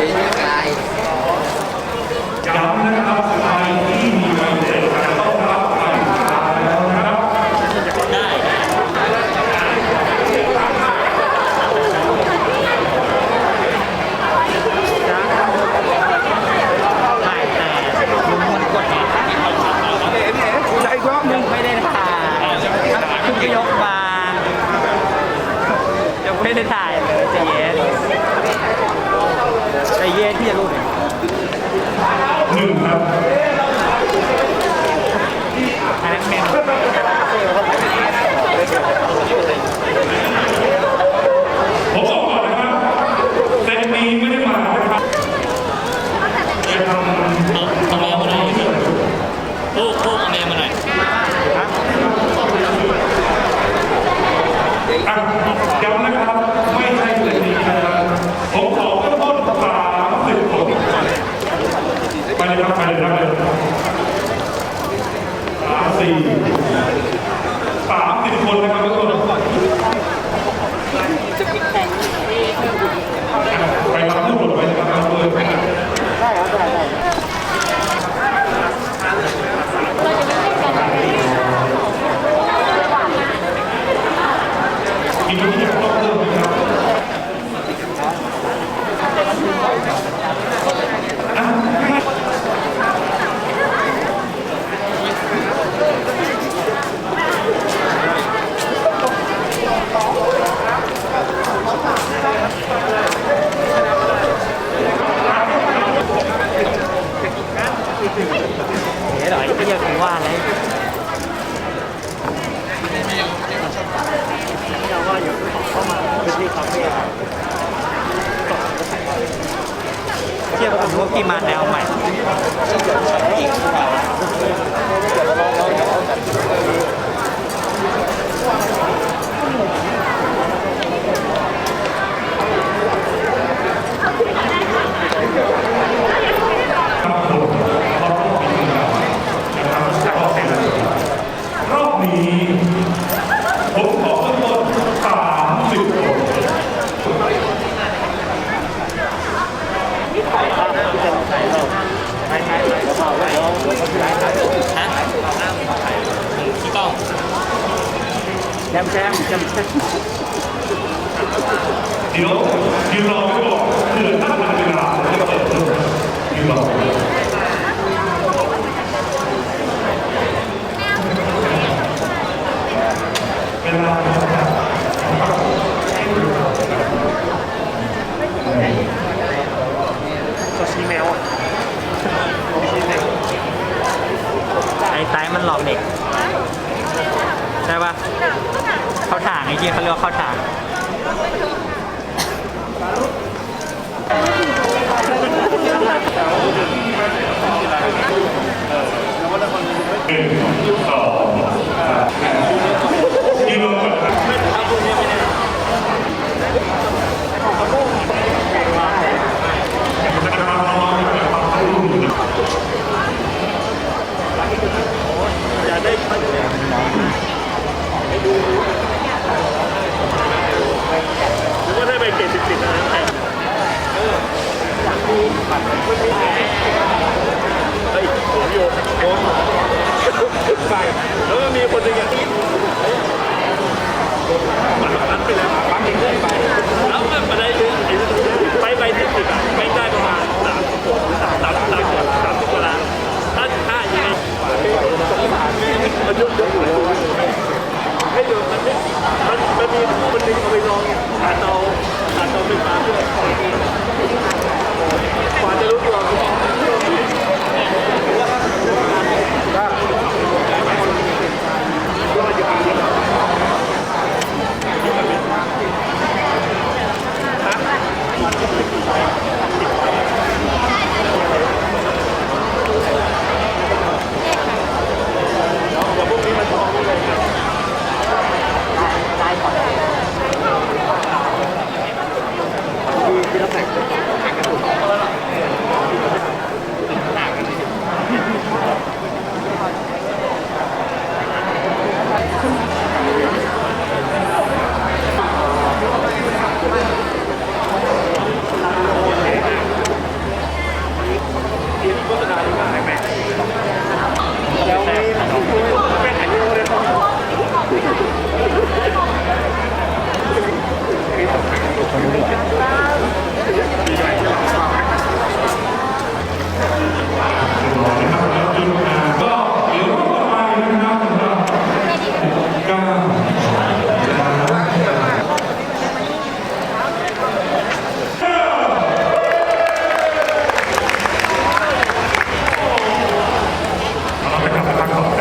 ย้ำนะครับใครที่มีใบเสร็จจะต้องรับใบสุด้นะครับถ่ายแต่ลุงพลกดนที่เขร้อีกนึงไม่ได้ถ่ายเพิ่ยกมายัไม่ได้ถ่าย เดี๋ยวหน่อยที่จะถึงว่าอะไรเราว่าอยู่เข้ามาพื้นที่คาเฟ่เทียบกับพวกที่มาแนวใหม่ ครับผมรอบนี้นะครับรอบนี้ผมขอเริ่มต้นสามสิบคน ฮะพี่ก้อง แชมแชมแชมแชมเดี๋ยวยืนรอไว้ก่อนเผื่อถ้าทันเวลาจะเปิดเลยยืนรอเวลาก็ชี้แมวไอ้ไต้มันหลอกเด็ก ใช่ปะเข้าถางไอ้เหี้ยเขาเรียกว่าเข้าถาง